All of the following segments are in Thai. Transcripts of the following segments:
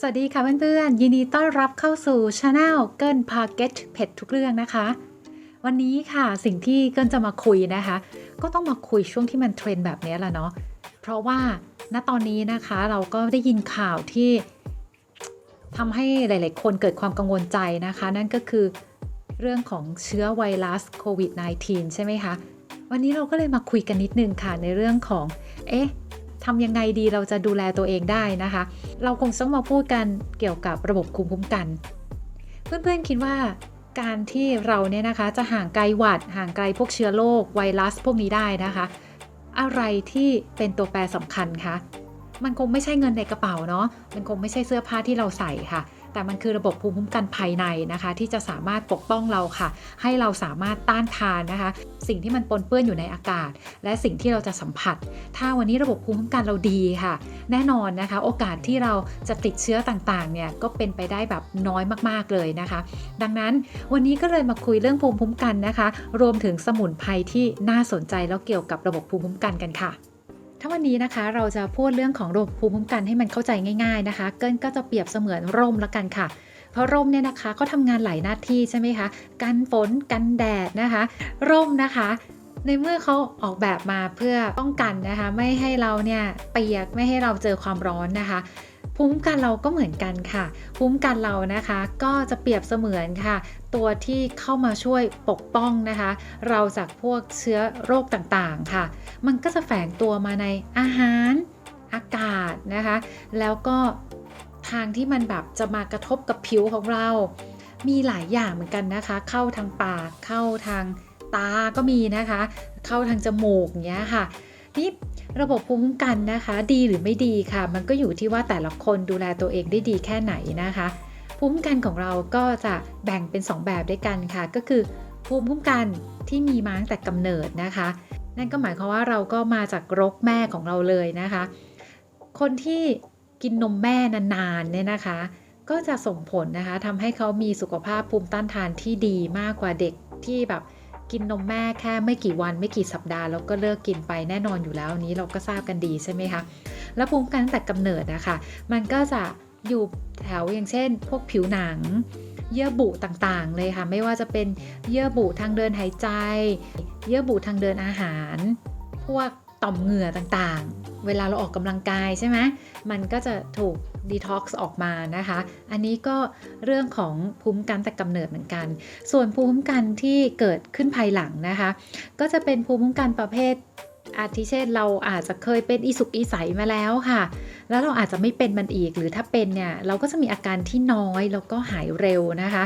สวัสดีค่ะเพื่อนๆ ยินดีต้อนรับเข้าสู่ช anel เกิลพาเก็ตเผ็ดทุกเรื่องนะคะ วันนี้ค่ะสิ่งที่เกิลจะมาคุยนะคะ ก็ต้องมาคุยช่วงที่มันเทรนแบบนี้แหละเนาะเพราะว่าณตอนนี้นะคะเราก็ได้ยินข่าวที่ทำให้หลาย ๆ คนเกิดความกังวลใจนะคะ นั่นก็คือเรื่องของเชื้อไวรัสโควิด -19 ใช่ไหมคะ วันนี้เราก็เลยมาคุยกันนิดนึงค่ะในเรื่องของ เอ๊ะ ทำยังไงดีเราจะดูแลตัวเองได้นะคะ เราคงต้องมาพูดกันเกี่ยวกับระบบภูมิคุ้มกัน เพื่อนๆคิดว่าการที่เราเนี่ยนะคะจะห่างไกลหวัด ห่างไกลพวกเชื้อโรคไวรัสพวกนี้ได้นะคะ อะไรที่เป็นตัวแปรสำคัญคะมันคงไม่ใช่เงินในกระเป๋าเนาะมันคงไม่ใช่เสื้อผ้าที่เราใส่ค่ะ แต่มันคือระบบภูมิคุ้มกันภายในนะคะ ที่จะสามารถปกป้องเราค่ะ ให้เราสามารถต้านทานนะคะ สิ่งที่มันปนเปื้อนอยู่ในอากาศ และสิ่งที่เราจะสัมผัส ถ้าวันนี้ระบบภูมิคุ้มกันเราดีค่ะ แน่นอนนะคะ โอกาสที่เราจะติดเชื้อต่างๆเนี่ยก็เป็นไปได้แบบน้อยมากๆเลยนะคะ ดังนั้นวันนี้ก็เลยมาคุยเรื่องภูมิคุ้มกันนะคะ รวมถึงสมุนไพรที่น่าสนใจแล้วเกี่ยวกับระบบภูมิคุ้มกันกันค่ะ ถ้าวันนี้นะคะเราจะพูดเรื่องของระบบภูมิคุ้มกันให้มันเข้าใจง่ายๆนะคะ เกินก็จะเปรียบเสมือนร่มละกันค่ะ เพราะร่มเนี่ยนะคะเขาทำงานหลายหน้าที่ใช่ไหมคะกันฝนกันแดดนะคะ ร่มนะคะในเมื่อเขาออกแบบมาเพื่อป้องกันนะคะ ไม่ให้เราเนี่ยเปียกไม่ให้เราเจอความร้อนนะคะ ภูมิคุ้มกันเราก็เหมือนกันค่ะ ภูมิคุ้มกันเรานะคะ ก็จะเปรียบเสมือนค่ะ ตัวที่เข้ามาช่วยปกป้องนะคะ เราจากพวกเชื้อโรคต่างๆค่ะ มันก็จะแฝงตัวมาในอาหาร อากาศนะคะ แล้วก็ทางที่มันแบบจะมากระทบกับผิวของเรา มีหลายอย่างเหมือนกันนะคะ เข้าทางปาก เข้าทางตาก็มีนะคะ เข้าทางจมูกเงี้ยค่ะ นี่ ระบบภูมิคุ้มกันนะคะ ดีหรือไม่ดีค่ะ มันก็อยู่ที่ว่าแต่ละคนดูแลตัวเองได้ดีแค่ไหนนะคะ ภูมิคุ้มกันของเราก็จะแบ่งเป็น 2 แบบด้วยกันค่ะ ก็คือภูมิคุ้มกันที่มีมาตั้งแต่กำเนิดนะคะ นั่นก็หมายความว่าเราก็มาจากรกแม่ของเราเลยนะคะ คนที่กินนมแม่นานๆเนี่ยนะคะ ก็จะส่งผลนะคะทำให้เขามีสุขภาพภูมิต้านทานที่ดีมากกว่าเด็กที่แบบ กินนมแม่แค่ไม่กี่วันไม่กี่สัปดาห์แล้วก็เลิกกินไปแน่นอนอยู่แล้วนนี้เราก็ทราบกันดีใช่ไหมคะแล้วภูมิคุ้มกันตั้งแต่กำเนิดนะคะมันก็จะอยู่แถวอย่างเช่น พวกผิวหนัง เยื่อบุต่างๆ เลยค่ะ ไม่ว่าจะเป็นเยื่อบุทางเดินหายใจ เยื่อบุทางเดินอาหาร พวก ต่อมเหงื่อต่างๆ เวลาเราออกกำลังกายใช่ไหมมันก็จะถูกดีท็อกซ์ออกมานะคะ อันนี้ก็เรื่องของภูมิคุ้มกันแต่กำเนิดเหมือนกัน ส่วนภูมิคุ้มกันที่เกิดขึ้นภายหลังนะคะ ก็จะเป็นภูมิคุ้มกันประเภทอาทิเช่นเราอาจจะเคยเป็นอีสุกอีใสมาแล้วค่ะ แล้วเราอาจจะไม่เป็นมันอีก หรือถ้าเป็นเนี่ยเราก็จะมีอาการที่น้อยแล้วก็หายเร็วนะคะ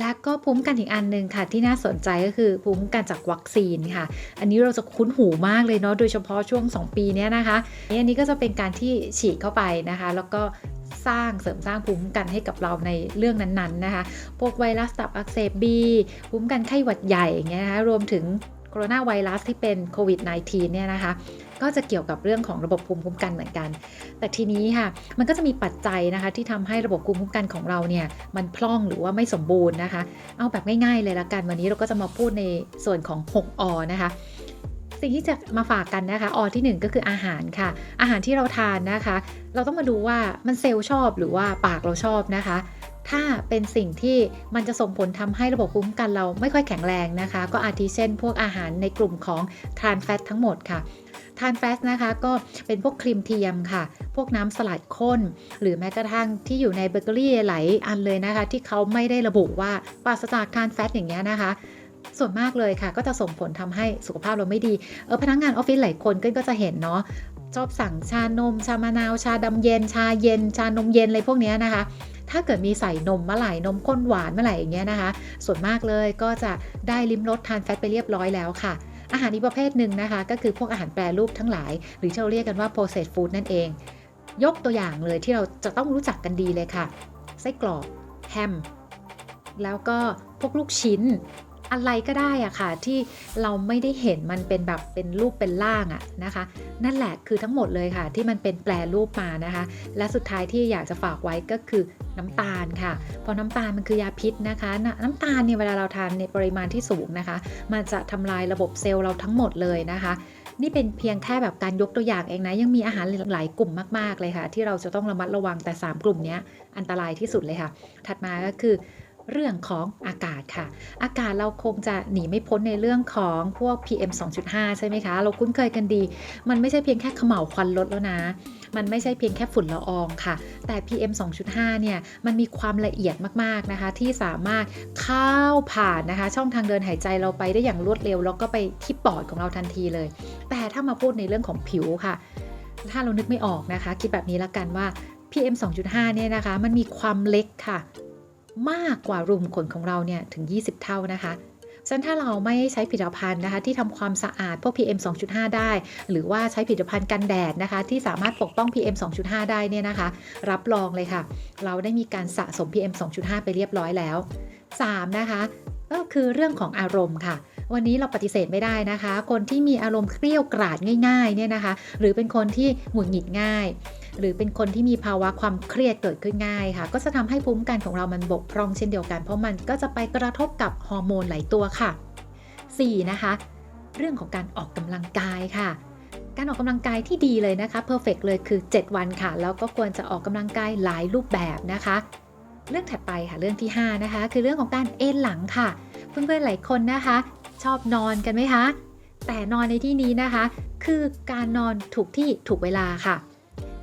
และก็ภูมิคันอีกอันหนึ่งค่ะ ที่น่าสนใจก็คือภูมิคันจากวัคซีนค่ะ อันนี้เราจะคุ้นหูมากเลยเนาะโดยเฉพาะช่วง 2 ปีนี้นะคะอันนี้ก็จะเป็นการที่ฉีดเข้าไปนะคะ แล้วก็สร้างเสริมสร้างภูมิคุ้มกันให้กับเราในเรื่องนั้นๆนะคะ พวกไวรัสตับอักเสบบีภูมิคุ้มกันไข้หวัดใหญ่อย่างเงี้ยนะคะ รวมถึงโคโรนาไวรัสที่เป็นโควิด -19 เนี่ยนะคะ ก็จะเกี่ยวกับเรื่องของระบบภูมิคุ้มกันเหมือนกัน แต่ทีนี้ค่ะ มันก็จะมีปัจจัยนะคะที่ทำให้ระบบภูมิคุ้มกันของเราเนี่ยมันพร่องหรือว่าไม่สมบูรณ์นะคะ เอาแบบง่ายๆเลยละกันวันนี้เราก็จะมาพูดในส่วนของ 6อนะคะ สิ่งที่จะมาฝากกันนะคะออที่ 1 ก็คืออาหารค่ะ อาหารที่เราทานนะคะ เราต้องมาดูว่ามันเซลล์ชอบหรือว่าปากเราชอบนะคะ ถ้าเป็นสิ่งที่มันจะส่งผลทำให้ระบบภูมิคุ้มกันเราไม่ค่อยแข็งแรงนะคะ ก็อาทิเช่น พวกอาหารในกลุ่มของทานแฟตทั้งหมดค่ะทานแฟตนะคะก็เป็นพวกครีมเทียมค่ะ พวกน้ำสลัดข้น หรือแม้กระทั่งที่อยู่ในเบเกอรี่หลายอันเลยนะคะ ที่เขาไม่ได้ระบุว่าปราศจากทานแฟตอย่างเงี้ยนะคะ ส่วนมากเลยค่ะ ก็จะส่งผลทำให้สุขภาพเราไม่ดี เออพนักงานออฟฟิศหลายคนก็จะเห็นเนาะชอบสั่งชานม ชามะนาว ชาดำเย็น ชาเย็น ชานมเย็นอะไรพวกนี้นะคะ ถ้าเกิดมีใส่นมเมื่อไหร่นมข้นหวานเมื่อไหร่อย่างเงี้ยนะคะ ส่วนมากเลยก็จะได้ลิ้มรสทานแฟตไปเรียบร้อยแล้วค่ะ อาหารอีกประเภทหนึ่งนะคะ ก็คือพวกอาหารแปรรูปทั้งหลาย หรือที่เราเรียกกันว่า processed food นั่นเอง ยกตัวอย่างเลยที่เราจะต้องรู้จักกันดีเลยค่ะไส้กรอกแฮมแล้วก็พวกลูกชิ้น อะไรก็ได้อะค่ะ ที่เราไม่ได้เห็นมันเป็นแบบเป็นรูปเป็นร่างอะนะคะ นั่นแหละคือทั้งหมดเลยค่ะ ที่มันเป็นแปรรูปมานะคะ และสุดท้ายที่อยากจะฝากไว้ก็คือน้ำตาลค่ะ เพราะน้ำตาลมันคือยาพิษนะคะนน้ำตาลเนี่ยเวลาเราทานในปริมาณที่สูงนะคะ มันจะทำลายระบบเซลล์เราทั้งหมดเลยนะคะนี่เป็นเพียงแค่แบบการยกตัวอย่างเองนะ ยังมีอาหารหลายกลุ่มมาก ๆ เลยค่ะ ที่เราจะต้องระมัดระวังแต่ 3 กลุ่มนี้อันตรายที่สุดเลยค่ะ ถัดมาก็คือ เรื่องของอากาศค่ะ อากาศเราคงจะหนีไม่พ้นในเรื่องของพวก PM 2.5 ใช่ไหมคะ เราคุ้นเคยกันดี มันไม่ใช่เพียงแค่เขม่าวควันรถแล้วนะ มันไม่ใช่เพียงแค่ฝุ่นละอองค่ะ แต่ PM 2.5 เนี่ย มันมีความละเอียดมากๆนะคะ ที่สามารถเข้าผ่านนะคะ ช่องทางเดินหายใจเราไปได้อย่างรวดเร็ว แล้วก็ไปที่ปอดของเราทันทีเลย แต่ถ้ามาพูดในเรื่องของผิวค่ะ ถ้าเรานึกไม่ออกนะคะ คิดแบบนี้ละกันว่า PM 2.5 เนี่ยนะคะ มันมีความเล็กค่ะ มากกว่ารุมขนของเราเนี่ยถึง 20 เท่านะคะฉะนั้นถ้าเราไม่ใช้ผลิตภัณฑ์นะคะ ที่ทำความสะอาดพวก PM 2.5 ได้ หรือว่าใช้ผลิตภัณฑ์กันแดดนะคะ ที่สามารถปกป้อง PM 2.5 ได้เนี่ยนะคะ รับรองเลยค่ะ เราได้มีการสะสม PM 2.5 ไปเรียบร้อยแล้ว 3 นะคะ ก็คือเรื่องของอารมณ์ค่ะวันนี้เราปฏิเสธไม่ได้นะคะ คนที่มีอารมณ์เครียวกราดง่ายๆเนี่ยนะคะ หรือเป็นคนที่หงุดหงิดง่าย หรือเป็นคนที่มีภาวะความเครียดเกิดขึ้นง่ายค่ะ ก็จะทำให้ภูมิคุ้มกันของเรามันบกพร่องเช่นเดียวกัน เพราะมันก็จะไปกระทบกับฮอร์โมนหลายตัวค่ะ 4. นะคะ เรื่องของการออกกำลังกายค่ะการออกกำลังกายที่ดีเลยนะคะเพอร์เฟกเลยคือ 7 วันค่ะ แล้วก็ควรจะออกกำลังกายหลายรูปแบบนะคะ เรื่องถัดไปค่ะเรื่องที่ 5 นะคะ คือเรื่องของการเอนหลังค่ะ เพื่อนๆหลายคนนะคะ ชอบนอนกันไหมคะ แต่นอนในที่นี้นะคะ คือการนอนถูกที่ถูกเวลาค่ะ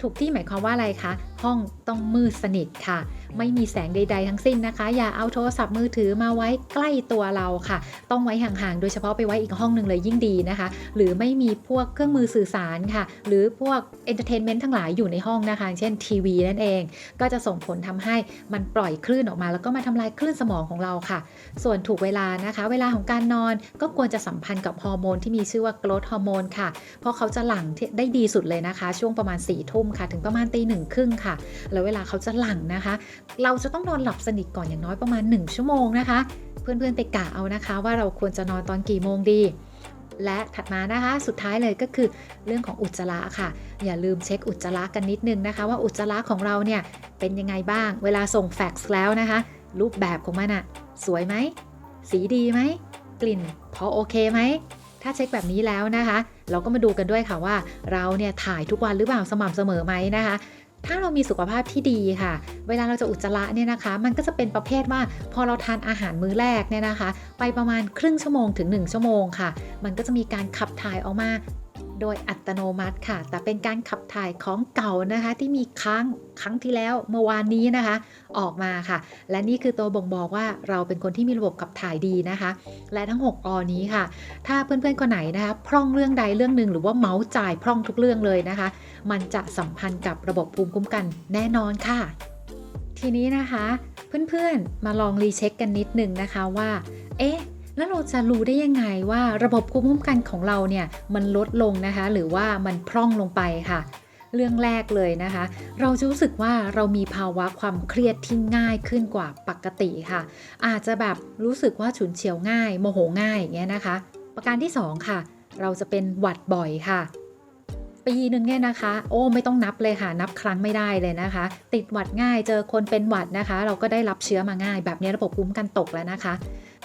ถูกที่หมายความว่าอะไรคะ ห้องต้องมืดสนิทค่ะ ไม่มีแสงใด ๆ ทั้งสิ้นนะคะ อย่าเอาโทรศัพท์มือถือมาไว้ใกล้ตัวเราค่ะ ต้องไว้ห่างๆ โดยเฉพาะไปไว้อีกห้องหนึ่งเลยยิ่งดีนะคะ หรือไม่มีพวกเครื่องมือสื่อสารค่ะ หรือพวกเอนเตอร์เทนเมนต์ทั้งหลายอยู่ในห้องนะคะ เช่นทีวีนั่นเอง ก็จะส่งผลทำให้มันปล่อยคลื่นออกมา แล้วก็มาทำลายคลื่นสมองของเราค่ะ ส่วนถูกเวลานะคะ เวลาของการนอนก็ควรจะสัมพันธ์กับฮอร์โมนที่มีชื่อว่าโกรทฮอร์โมนค่ะ เพราะเขาจะหลั่งได้ดีสุดเลยนะคะ ช่วงประมาณ4ี่ทุ่มค่ะ ถึงประมาณตีหนึ่งครึ่งค่ะ แล้วเวลาเขาจะหลั่งนะคะเราจะต้องนอนหลับสนิทก่อนอย่างน้อยประมาณ 1 ชั่วโมงนะคะ เพื่อนๆไปกะเอานะคะ ว่าเราควรจะนอนตอนกี่โมงดี และถัดมานะคะสุดท้ายเลยก็คือเรื่องของอุจจาระค่ะ อย่าลืมเช็คอุจจาระกันนิดนึงนะคะ ว่าอุจจาระของเราเนี่ยเป็นยังไงบ้าง เวลาส่งแฟกซ์แล้วนะคะ รูปแบบของมันอะสวยไหมสีดีไหมกลิ่นพอโอเคไหมถ้าเช็คแบบนี้แล้วนะคะ เราก็มาดูกันด้วยค่ะว่า เราเนี่ยถ่ายทุกวันหรือเปล่าสม่ำเสมอไหมนะคะ ถ้าเรามีสุขภาพที่ดีค่ะ เวลาเราจะอุจจาระเนี่ยนะคะ มันก็จะเป็นประเภทว่าพอเราทานอาหารมื้อแรกเนี่ยนะคะ ไปประมาณครึ่งชั่วโมงถึง 1 ชั่วโมงค่ะ มันก็จะมีการขับถ่ายออกมา โดยอัตโนมัติค่ะ แต่เป็นการขับถ่ายของเก่านะคะ ที่มีค้างครั้งที่แล้วเมื่อวานนี้นะคะ ออกมาค่ะ และนี่คือตัวบ่งบอกว่าเราเป็นคนที่มีระบบขับถ่ายดีนะคะ และทั้ง 6 อนี้ค่ะ ถ้าเพื่อนๆคนไหนนะคะ พร่องเรื่องใดเรื่องหนึ่งหรือว่าเมาส์จ่ายพร่องทุกเรื่องเลยนะคะ มันจะสัมพันธ์กับระบบภูมิคุ้มกันแน่นอนค่ะ ทีนี้นะคะ เพื่อนๆมาลองรีเช็คกันนิดนึงนะคะว่า เอ๊ะ แล้วเราจะรู้ได้ยังไงว่าระบบภูมิคุ้มกันของเราเนี่ยมันลดลงนะคะ หรือว่ามันพร่องลงไปค่ะ เรื่องแรกเลยนะคะ เราจะรู้สึกว่าเรามีภาวะความเครียดที่ง่ายขึ้นกว่าปกติค่ะ อาจจะแบบรู้สึกว่าฉุนเฉียวง่าย โมโหง่ายอย่างเงี้ยนะคะ ประการที่ 2 ค่ะ เราจะเป็นหวัดบ่อยค่ะปีหนึ่งเนี่ยนะคะ โอ้ไม่ต้องนับเลยค่ะ นับครั้งไม่ได้เลยนะคะ ติดหวัดง่ายเจอคนเป็นหวัดนะคะ เราก็ได้รับเชื้อมาง่าย แบบนี้ระบบภูมิคุ้มกันตกแล้วนะคะ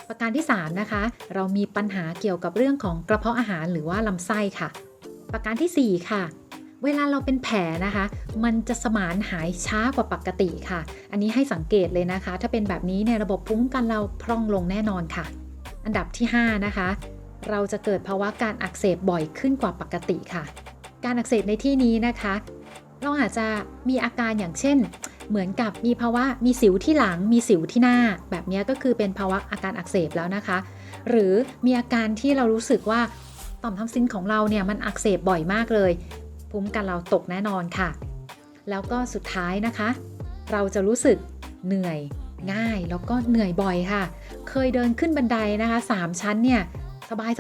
ประการที่ 3 นะคะ เรามีปัญหาเกี่ยวกับเรื่องของกระเพาะอาหารหรือว่าลำไส้ค่ะ ประการทีสี่ 4 ค่ะ เวลาเราเป็นแผลนะคะ มันจะสมานหายช้ากว่าปกติค่ะ อันนี้ให้สังเกตเลยนะคะ ถ้าเป็นแบบนี้เนี่ยระบบภูมิคุ้มกันเราพร่องลงแน่นอนค่ะ อันดับที่ 5 นะคะ เราจะเกิดภาวะการอักเสบบ่อยขึ้นกว่าปกติค่ะ การอักเสบในที่นี้นะคะ เราอาจจะมีอาการอย่างเช่น เหมือนกับมีภาวะมีสิวที่หลัง มีสิวที่หน้า แบบนี้ก็คือเป็นภาวะอาการอักเสบแล้วนะคะ หรือมีอาการที่เรารู้สึกว่าต่อมทำซินของเราเนี่ยมันอักเสบบ่อยมากเลย ภูมิคุ้มกันเราตกแน่นอนค่ะ แล้วก็สุดท้ายนะคะ เราจะรู้สึกเหนื่อยง่ายแล้วก็เหนื่อยบ่อยค่ะ เคยเดินขึ้นบันไดนะคะ 3 ชั้นเนี่ย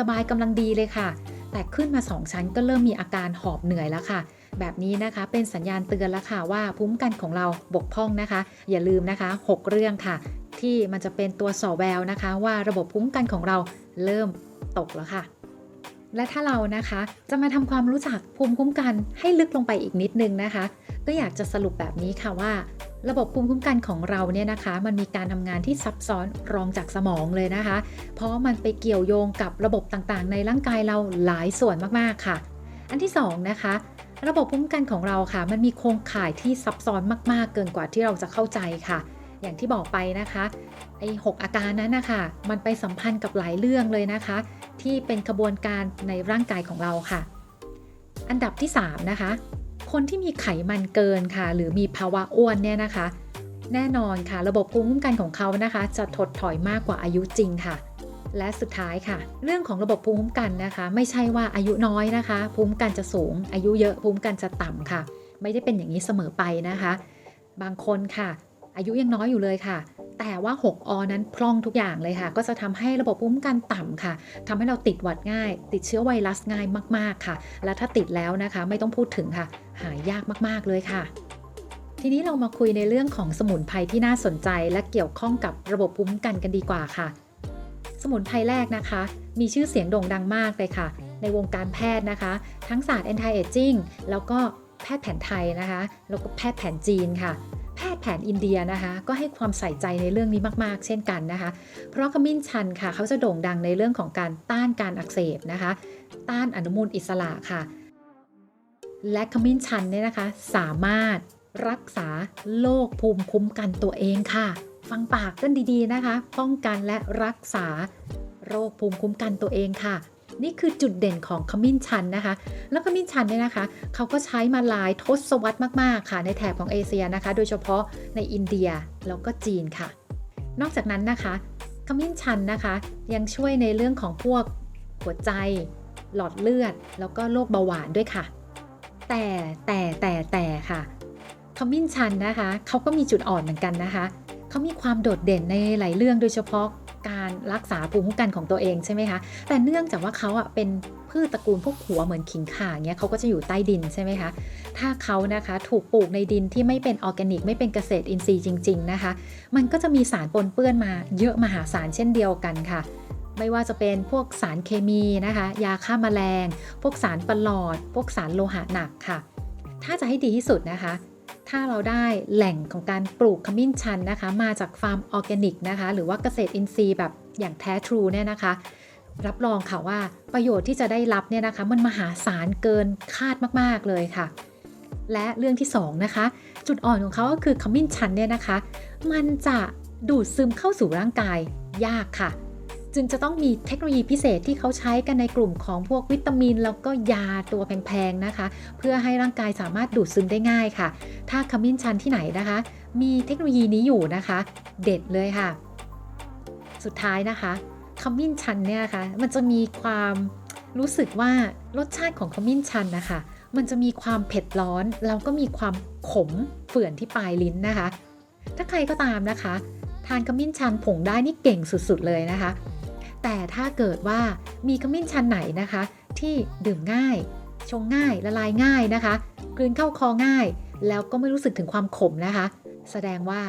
สบายๆกำลังดีเลยค่ะ แต่ขึ้นมา 2 ชั้นก็เริ่มมีอาการหอบเหนื่อยแล้วค่ะ แบบนี้นะคะเป็นสัญญาณเตือนแล้วค่ะว่าภูมิคุ้มกันของเราบกพร่องนะคะ อย่าลืมนะคะ 6 เรื่องค่ะ ที่มันจะเป็นตัวสอแววนะคะ ว่าระบบภูมิคุ้มกันของเราเริ่มตกแล้วค่ะและถ้าเรานะคะจะมาทำความรู้จักภูมิคุ้มกันให้ลึกลงไปอีกนิดนึงนะคะ ก็อยากจะสรุปแบบนี้ค่ะว่า ระบบภูมิคุ้มกันของเราเนี่ยนะคะ มันมีการทำงานที่ซับซ้อนรองจากสมองเลยนะคะ เพราะมันไปเกี่ยวโยงกับระบบต่างๆ ในร่างกายเราหลายส่วนมากๆค่ะ อันที่สองนะคะ ระบบภูมิคุ้มกันของเราค่ะ มันมีโครงข่ายที่ซับซ้อนมาก ๆ เกินกว่าที่เราจะเข้าใจค่ะ อย่างที่บอกไปนะคะไอ้หกอาการนั้นนะคะมันไปสัมพันธ์กับหลายเรื่องเลยนะคะ ที่เป็นกระบวนการในร่างกายของเราค่ะ อันดับที่ 3 นะคะ คนที่มีไขมันเกินค่ะ หรือมีภาวะอ้วนเนี่ยนะคะ แน่นอนค่ะ ระบบภูมิคุ้มกันของเขานะคะ จะถดถอยมากกว่าอายุจริงค่ะ และสุดท้ายค่ะ เรื่องของระบบภูมิคุ้มกันนะคะ ไม่ใช่ว่าอายุน้อยนะคะ ภูมิคุ้มกันจะสูง อายุเยอะภูมิคุ้มกันจะต่ำค่ะ ไม่ได้เป็นอย่างนี้เสมอไปนะคะ บางคนค่ะ อายุยังน้อยอยู่เลยค่ะ แต่ว่า 6 อนั้นพร่องทุกอย่างเลยค่ะ ก็จะทำให้ระบบภูมิคุ้มกันต่ำค่ะทำให้เราติดหวัดง่าย ติดเชื้อไวรัสง่ายมาก ๆค่ะ และถ้าติดแล้วนะคะ ไม่ต้องพูดถึงค่ะ หายยากมากๆเลยค่ะทีนี้เรามาคุยในเรื่องของสมุนไพรที่น่าสนใจ และเกี่ยวข้องกับระบบภูมิคุ้มกันกันดีกว่าค่ะ สมุนไพรแรกนะคะ มีชื่อเสียงโด่งดังมากเลยค่ะ ในวงการแพทย์นะคะ ทั้งศาสตร์ anti aging แล้วก็แพทย์แผนไทยนะคะ แล้วก็แพทย์แผนจีนค่ะ แพทย์แผนอินเดียนะคะ ก็ให้ความใส่ใจในเรื่องนี้มากๆ เช่นกันนะคะ เพราะขมิ้นชันค่ะ เขาจะโด่งดังในเรื่องของการต้านการอักเสบนะคะ ต้านอนุมูลอิสระค่ะ และขมิ้นชันเนี่ยนะคะ สามารถรักษาโรคภูมิคุ้มกันตัวเองค่ะ ฟังปากกันดีๆนะคะ ป้องกันและรักษาโรคภูมิคุ้มกันตัวเองค่ะ นี่คือจุดเด่นของขมิ้นชันนะคะ แล้วขมิ้นชันเนี่ยนะคะ เขาก็ใช้มาหลายทศวรรษมากๆ ค่ะ ในแถบของเอเชียนะคะ โดยเฉพาะในอินเดียแล้วก็จีนค่ะ นอกจากนั้นนะคะขมิ้นชันนะคะ ยังช่วยในเรื่องของพวกหัวใจ หลอดเลือด แล้วก็โรคเบาหวานด้วยค่ะ แต่แต่แต่แต่ค่ะขมิ้นชันนะคะ เขาก็มีจุดอ่อนเหมือนกันนะคะ เขามีความโดดเด่นในหลายเรื่องโดยเฉพาะการรักษาภูมิคุ้มกันของตัวเองใช่ไหมคะ แต่เนื่องจากว่าเขาอะเป็นพืชตระกูลพวกหัวเหมือนขิงข่าเงี้ยเขาก็จะอยู่ใต้ดินใช่ไหมคะ ถ้าเขานะคะถูกปลูกในดินที่ไม่เป็นออร์แกนิก ไม่เป็นเกษตรอินทรีย์จริง ๆนะคะ มันก็จะมีสารปนเปื้อนมาเยอะมหาศาลเช่นเดียวกันค่ะ ไม่ว่าจะเป็นพวกสารเคมีนะคะ ยาฆ่าแมลง พวกสารประหลอด พวกสารโลหะหนักค่ะ ถ้าจะให้ดีที่สุดนะคะ ถ้าเราได้แหล่งของการปลูกขมิ้นชันนะคะ มาจากฟาร์มออร์แกนิกนะคะ หรือว่าเกษตรอินทรีย์แบบอย่างแท้ทรูเนี่ยนะคะ รับรองค่ะว่าประโยชน์ที่จะได้รับเนี่ยนะคะ มันมหาศาลเกินคาดมากๆเลยค่ะ และเรื่องที่สองนะคะ จุดอ่อนของเขาก็คือขมิ้นชันเนี่ยนะคะ มันจะดูดซึมเข้าสู่ร่างกายยากค่ะ จึงจะต้องมีเทคโนโลยีพิเศษที่เขาใช้กันในกลุ่มของพวกวิตามิน แล้วก็ยาตัวแพงๆนะคะ เพื่อให้ร่างกายสามารถดูดซึมได้ง่ายค่ะ ถ้าขมิ้นชันที่ไหนนะคะ มีเทคโนโลยีนี้อยู่นะคะ เด็ดเลยค่ะ สุดท้ายนะคะขมิ้นชันเนี่ยนะคะมันจะมีความรู้สึกว่ารสชาติของขมิ้นชันนะคะมันจะมีความเผ็ดร้อนแล้วก็มีความขมเฝื่อนที่ปลายลิ้นนะคะ ถ้าใครก็ตามนะคะ ทานขมิ้นชันผงได้นี่เก่งสุดๆเลยนะคะ แต่ถ้าเกิดว่ามีขมิ้นชันไหนนะคะ ที่ดื่มง่าย ชงง่ายละลายง่ายนะคะ กลืนเข้าคอง่าย แล้วก็ไม่รู้สึกถึงความขมนะคะ แสดงว่า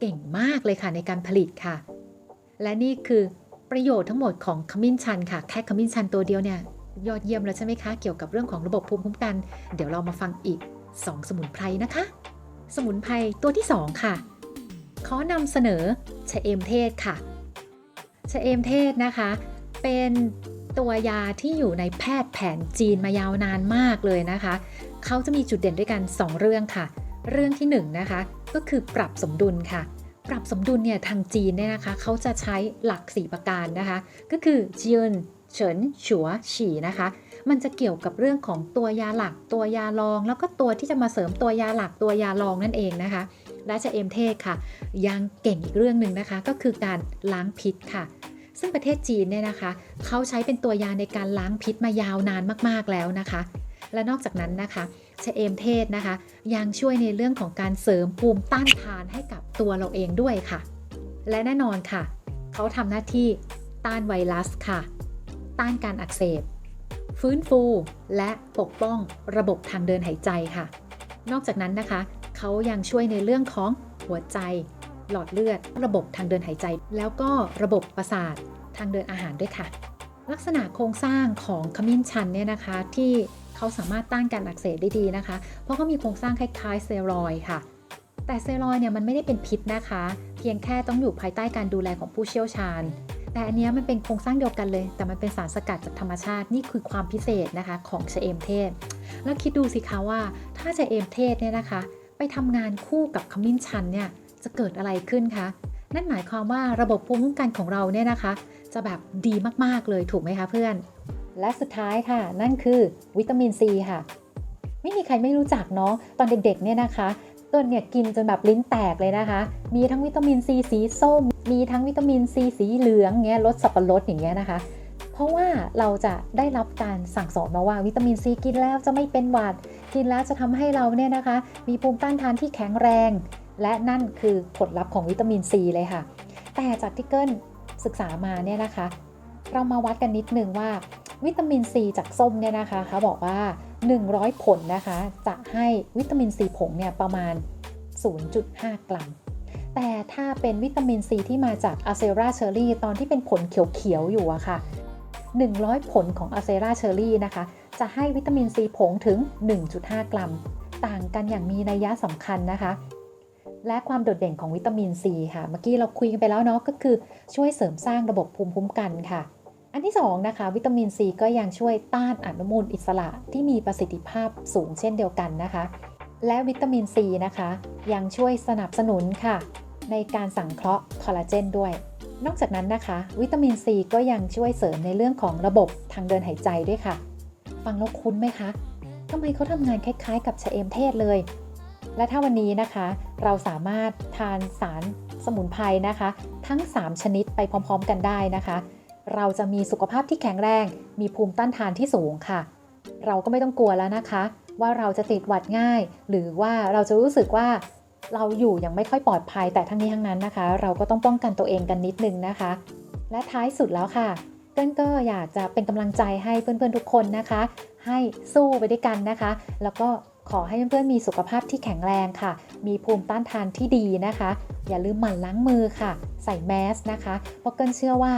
เก่งมากเลยค่ะในการผลิตค่ะ และนี่คือประโยชน์ทั้งหมดของขมิ้นชันค่ะ แค่ขมิ้นชันตัวเดียวเนี่ยยอดเยี่ยมแล้วใช่ไหมคะ เกี่ยวกับเรื่องของระบบภูมิคุ้มกัน เดี๋ยวเรามาฟังอีก 2 สมุนไพรนะคะ สมุนไพรตัวที่ 2 ค่ะ ขอนำเสนอชะเอมเทศค่ะ ชะเอมเทศนะคะ เป็นตัวยาที่อยู่ในแพทย์แผนจีนมายาวนานมากเลยนะคะ เขาจะมีจุดเด่นด้วยกัน 2 เรื่องค่ะ เรื่องที่1นงนะคะก็คือปรับสมดุลค่ะ ปรับสมดุลเนี่ยทางจีนเนี่ยนะคะ เขาจะใช้หลัก 4 ประการนะคะ ก็คือเจียนเฉินฉัวฉี่นะคะ มันจะเกี่ยวกับเรื่องของตัวยาหลัก ตัวยารอง แล้วก็ตัวที่จะมาเสริมตัวยาหลักตัวยารองนั่นเองนะคะ และจะเอมเทศค่ะ ยังเก่งอีกเรื่องหนึ่งนะคะ ก็คือการล้างพิษค่ะ ซึ่งประเทศจีนเนี่ยนะคะ เขาใช้เป็นตัวยาในการล้างพิษมายาวนานมากๆแล้วนะคะ และนอกจากนั้นนะคะชะเอมเทศนะคะ ยังช่วยในเรื่องของการเสริมภูมิต้านทานให้กับตัวเราเองด้วยค่ะ และแน่นอนค่ะ เขาทำหน้าที่ต้านไวรัสค่ะ ต้านการอักเสบ ฟื้นฟู และปกป้องระบบทางเดินหายใจค่ะ นอกจากนั้นนะคะ เขายังช่วยในเรื่องของหัวใจ หลอดเลือด ระบบทางเดินหายใจ แล้วก็ระบบประสาททางเดินอาหารด้วยค่ะ ลักษณะโครงสร้างของขมิ้นชันเนี่ยนะคะที่เขาสามารถต้านการอักเสบได้ดีนะคะ เพราะเขามีโครงสร้างคล้ายๆเตียรอยค่ะ แต่เตียรอยเนี่ยมันไม่ได้เป็นพิษนะคะ เพียงแค่ต้องอยู่ภายใต้การดูแลของผู้เชี่ยวชาญ แต่อันนี้มันเป็นโครงสร้างเดียวกันเลย แต่มันเป็นสารสกัดจากธรรมชาตินี่คือความพิเศษนะคะของชะเอมเทศ แล้วคิดดูสิคะว่าถ้าชะเอมเทศเนี่ยนะคะ ไปทำงานคู่กับขมิ้นชันเนี่ยจะเกิดอะไรขึ้นคะนั่นหมายความว่าระบบภูมิคุ้มกันของเราเนี่ยนะคะ จะแบบดีมากๆเลยถูกไหมคะเพื่อน และสุดท้ายค่ะ นั่นคือวิตามินซีค่ะ ไม่มีใครไม่รู้จักเนาะตอนเด็กๆเนี่ยนะคะต้นเนี่ยกินจนแบบลิ้นแตกเลยนะคะ มีทั้งวิตามินซีสีส้ม มีทั้งวิตามินซีสีเหลืองเงี้ยรสสับปะรดอย่างเงี้ยนะคะ เพราะว่าเราจะได้รับการสั่งสอนมาว่าวิตามินซีกินแล้วจะไม่เป็นหวัด กินแล้วจะทำให้เราเนี่ยนะคะ มีภูมิต้านทานที่แข็งแรง และนั่นคือผลลัพธ์ของวิตามินซีเลยค่ะ แต่จากที่เกิลศึกษามาเนี่ยนะคะ เรามาวัดกันนิดนึงว่า วิตามินซีจากส้มเนี่ยนะคะเขาบอกว่า 100 ผลนะคะ จะให้วิตามินซีผงเนี่ยประมาณ 0.5 กรัมแต่ถ้าเป็นวิตามินซีที่มาจากอะเซราเชอรี่ตอนที่เป็นผลเขียวๆอยู่อะค่ะ 100 ผลของอะเซราเชอรี่นะคะ จะให้วิตามินซีผงถึง 1.5 กรัม ต่างกันอย่างมีนัยยะสำคัญนะคะ และความโดดเด่นของวิตามินซีค่ะ เมื่อกี้เราคุยกันไปแล้วเนาะก็คือช่วยเสริมสร้างระบบภูมิคุ้มกันค่ะ อันที่2นะคะวิตามินซีก็ยังช่วยต้านอนุมูลอิสระที่มีประสิทธิภาพสูงเช่นเดียวกันนะคะ และวิตามินซีนะคะ ยังช่วยสนับสนุนค่ะ ในการสังเคราะห์คอลลาเจนด้วย นอกจากนั้นนะคะ วิตามินซีก็ยังช่วยเสริมในเรื่องของระบบทางเดินหายใจด้วยค่ะ ฟังแล้วคุ้นไหมคะทำไมเขาทำงานคล้ายๆ กับชะเอมเทศเลย และถ้าวันนี้นะคะ เราสามารถทานสารสมุนไพรนะคะ ทั้ง 3 ชนิดไปพร้อมๆ กันได้นะคะ เราจะมีสุขภาพที่แข็งแรง มีภูมิต้านทานที่สูงค่ะ เราก็ไม่ต้องกลัวแล้วนะคะ ว่าเราจะติดหวัดง่าย หรือว่าเราจะรู้สึกว่า เราอยู่ยังไม่ค่อยปลอดภัยแต่ทั้งนี้ทั้งนั้นนะคะ เราก็ต้องป้องกันตัวเองกันนิดนึงนะคะ และท้ายสุดแล้วค่ะเกิลก็อยากจะเป็นกำลังใจให้เพื่อนๆทุกคนนะคะ ให้สู้ไปด้วยกันนะคะ แล้วก็ขอให้เพื่อนๆมีสุขภาพที่แข็งแรงค่ะ มีภูมิต้านทานที่ดีนะคะ อย่าลืมหมั่นล้างมือค่ะ ใส่แมสนะคะเพราะเกิลเชื่อว่า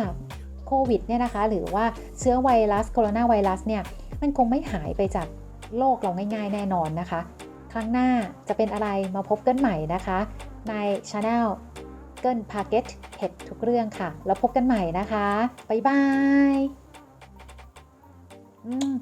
โควิดเนี่ยนะคะ หรือว่าเชื้อไวรัสโคโรนาไวรัสเนี่ยมันคงไม่หายไปจากโลกเราง่าย ๆ แน่นอนนะคะ รั้งหน้าจะเป็นอะไรมาพบกันใหม่นะคะ ในช anel เกิลพาเก็ตเห็ดทุกเรื่องค่ะ แล้วพบกันใหม่นะคะ บ๊ายบาย อืม